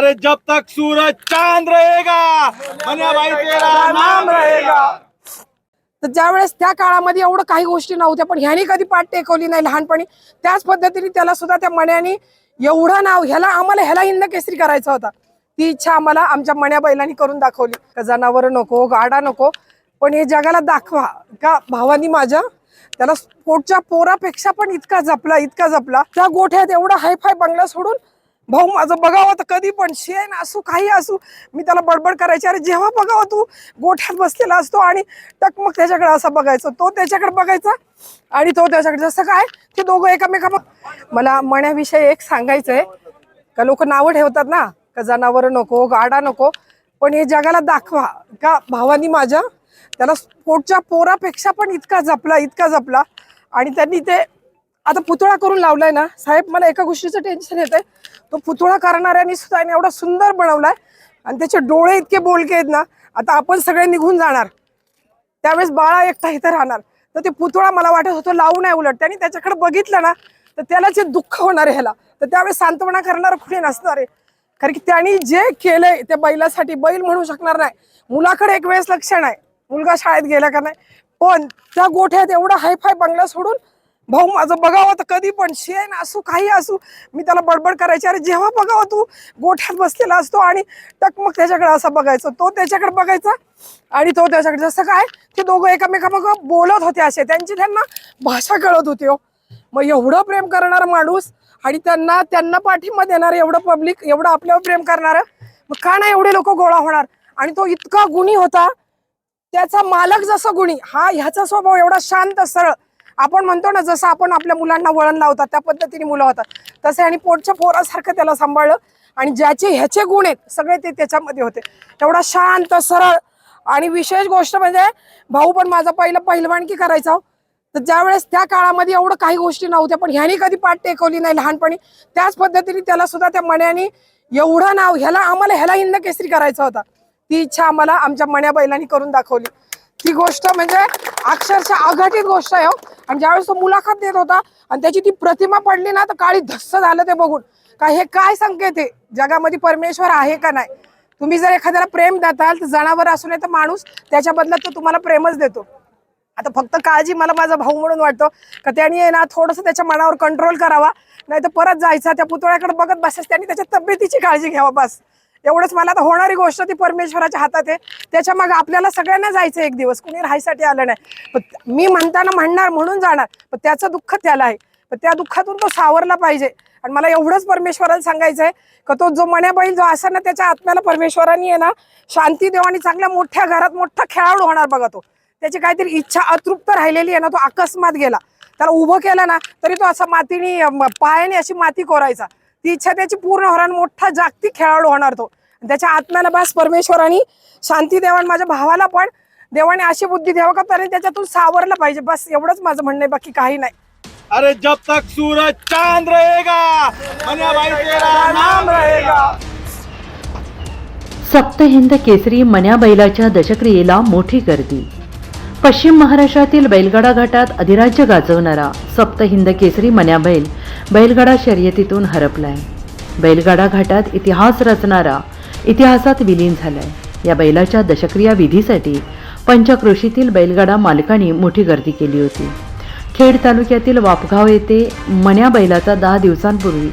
अरे जब तक सूरज चांद रहेगा मन्या भाई तेरा नाम रहेगा। तर ज्यावेळेस त्या काळामध्ये एवढं काही गोष्टी नव्हत्या पण ह्याने कधी पाठ टेकवली नाही लहानपणी. त्याच पद्धतीने त्याला सुद्धा त्या मण्यानी एवढं नाव ह्याला आम्हाला ह्याला हिंद केसरी करायचा होता. ती इच्छा आम्हाला आमच्या मण्या बैलांनी करून दाखवली. जनावर नको गाडा नको पण हे जगाला दाखवा. का भावानी माझ्या त्याला पोटच्या पोरापेक्षा पण इतका जपला इतका जपला. त्या गोठ्यात एवढा हायफाय बंगला सोडून भाऊ माझं बघावं तर कधी पण. शेण असू काही असू मी त्याला बडबड करायची. अरे जेव्हा बघावं तू गोठ्यात बसलेला असतो आणि टकमक त्याच्याकडे असा बघायचं. तो त्याच्याकडे बघायचा आणि तो त्याच्याकडे जसं काय ते दोघं एकामेका मला मण्याविषयी एक सांगायचं आहे का लोक नावं ठेवतात ना का जनावर नको गाडा नको. पण हे जगाला दाखवा. का भावानी माझ्या त्याला पोटच्या पोरापेक्षा पण इतका जपला इतका जपला. आणि त्यांनी ते आता पुतळा करून लावलाय ना साहेब मला एका गोष्टीचं टेन्शन येत आहे तो पुतळा करणाऱ्यांनी सुद्धा एवढा सुंदर बनवलाय आणि त्याचे डोळे इतके बोलके आहेत ना आता आपण सगळे निघून जाणार. त्यावेळेस बाळा एकटा इथं राहणार. तर ते पुतळा मला वाटत होतं लावू नाही उलट. त्यांनी त्याच्याकडे बघितलं ना तर त्याला जे दुःख होणार आहे ह्याला तर त्यावेळेस सांत्वना करणार कुठे नसणार आहे. कारण की त्यांनी जे केलंय त्या बैलासाठी बैल म्हणू शकणार नाही. मुलाकडे एक वेळेस लक्ष नाही. मुलगा शाळेत गेला का नाही. पण त्या गोठ्यात एवढा हायफाय बंगला सोडून भाऊ माझं बघावं तर कधी पण. शेण असू काही असू मी त्याला बडबड करायची. अरे जेव्हा बघावं तू गोठ्यात बसलेला असतो आणि टकमक त्याच्याकडे असा बघायचं. तो त्याच्याकडे बघायचा आणि तो त्याच्याकडे जसं काय ते दोघं एकामेकामग बोलत होते असे. त्यांची त्यांना भाषा कळत होती हो. मग एवढं प्रेम करणारा माणूस आणि त्यांना त्यांना पाठिंबा देणार एवढं पब्लिक एवढं आपल्यावर प्रेम करणारं मग का नाही एवढे लोक गोळा होणार? आणि तो इतका गुणी होता. त्याचा मालक जसं गुणी हा ह्याचा स्वभाव एवढा शांत सरळ आपण म्हणतो ना जसं आपण आपल्या मुलांना वळण लावतात त्या पद्धतीने मुलं होतात. तसे आणि पोटच्या पोरासारखं त्याला सांभाळलं आणि ज्याचे ह्याचे गुण आहेत सगळे ते त्याच्यामध्ये होते. एवढा शांत सरळ आणि विशेष गोष्ट म्हणजे भाऊ पण माझा पहिलं पहिलवानकी करायचा हो. तर ज्यावेळेस त्या काळामध्ये एवढं काही गोष्टी नव्हत्या पण ह्यानी कधी पाठ टेकवली नाही लहानपणी. त्याच पद्धतीने त्याला सुद्धा त्या मण्याने एवढं नाव ह्याला आम्हाला ह्याला हिंद केसरी करायचा होता. ती इच्छा आम्हाला आमच्या मण्या बैलांनी करून दाखवली. ती गोष्ट म्हणजे अक्षरशः अघटित गोष्ट आहे हो. आणि ज्यावेळेस तो मुलाखत देत होता आणि त्याची ती प्रतिमा पडली ना तर काळी धस्स झालं ते बघून. का हे काय संकेत आहे? जगामध्ये परमेश्वर आहे का नाही? तुम्ही जर एखाद्याला प्रेम देताल तर जनावर असू नये तर माणूस त्याच्या बदल्यात तो तुम्हाला प्रेमच देतो. आता फक्त काळजी मला माझा भाऊ म्हणून वाटतो का त्यांनी आहे ना थोडंसं त्याच्या मनावर कंट्रोल करावा नाही तर परत जायचा त्या पुतळ्याकडे बघत बसेस त्यांनी त्याच्या तब्येतीची काळजी घ्यावा बस. एवढंच मला आता होणारी गोष्ट ती परमेश्वराच्या हातात आहे. त्याच्यामागे आपल्याला सगळ्यांना जायचं एक दिवस. कुणी राहायसाठी आलं नाही. मी म्हणताना म्हणणार म्हणून जाणार. पण त्याचं दुःख त्याला आहे. पण त्या दुःखातून तो सावरला पाहिजे. आणि मला एवढंच परमेश्वराला सांगायचं आहे का तो जो मण्याबाई जो असा ना त्याच्या आत्म्याला परमेश्वराने आहे ना शांती देव आणि चांगल्या मोठ्या घरात मोठा खेळाडू होणार बघा तो. त्याची काहीतरी इच्छा अतृप्त राहिलेली आहे ना तो अकस्मात गेला. त्याला उभं केलं ना तरी तो असा मातीने पायाने अशी माती कोरायचा. ती इच्छा त्याची पूर्ण होणार आणि मोठा जागतिक खेळाडू होणार तो. आणि त्याच्या आत्म्याला बस परमेश्वराने शांती देवान माझ्या भावाला पण. देवाने अशी बुद्धी द्यावं का? त्याने त्याच्यातून सावरलं पाहिजे. बस एवढंच माझं म्हणणं आहे. बाकी काही नाही. अरे जब तक सूरज चांद रहेगा मन्या भाई तेरा नाम रहेगा. सप्तहिंद केसरी मन्या बैलाच्या दशक्रियेला मोठी गर्दी. पश्चिम महाराष्ट्रातील बैलगाडा घाटात अधिराज्य गाजवणारा सप्तहिंद केसरी मन्या बैल बैलगाडा शर्यतीतून हरपलाय. बैलगाडा घाटात इतिहास रचणारा इतिहासात विलीन झालाय. या बैलाच्या दशक्रिया विधीसाठी पंचक्रोशीतील बैलगाडा मालकांनी मोठी गर्दी केली होती. खेड तालुक्यातील वापगाव येथे मन्या बैलाचा दहा दिवसांपूर्वी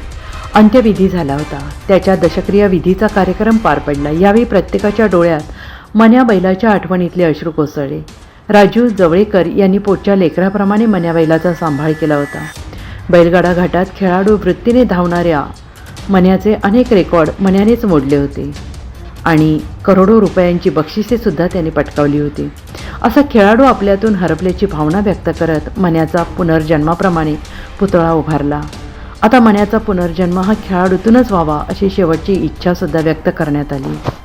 अंत्यविधी झाला होता. त्याच्या दशक्रिया विधीचा कार्यक्रम पार पडला. यावेळी प्रत्येकाच्या डोळ्यात मन्या बैलाच्या आठवणीतले अश्रू कोसळले. राजू जवळेकर यांनी पोटच्या लेकराप्रमाणे मन्याबैलाचा सांभाळ केला होता. बैलगाडा घाटात खेळाडू वृत्तीने धावणाऱ्या मन्याचे अनेक रेकॉर्ड मन्यानेच मोडले होते. आणि करोडो रुपयांची बक्षिसेसुद्धा त्याने पटकावली होती. असा खेळाडू आपल्यातून हरपल्याची भावना व्यक्त करत मन्याचा पुनर्जन्माप्रमाणे पुतळा उभारला. आता मन्याचा पुनर्जन्म हा खेळाडूतूनच व्हावा अशी शेवटची इच्छासुद्धा व्यक्त करण्यात आली.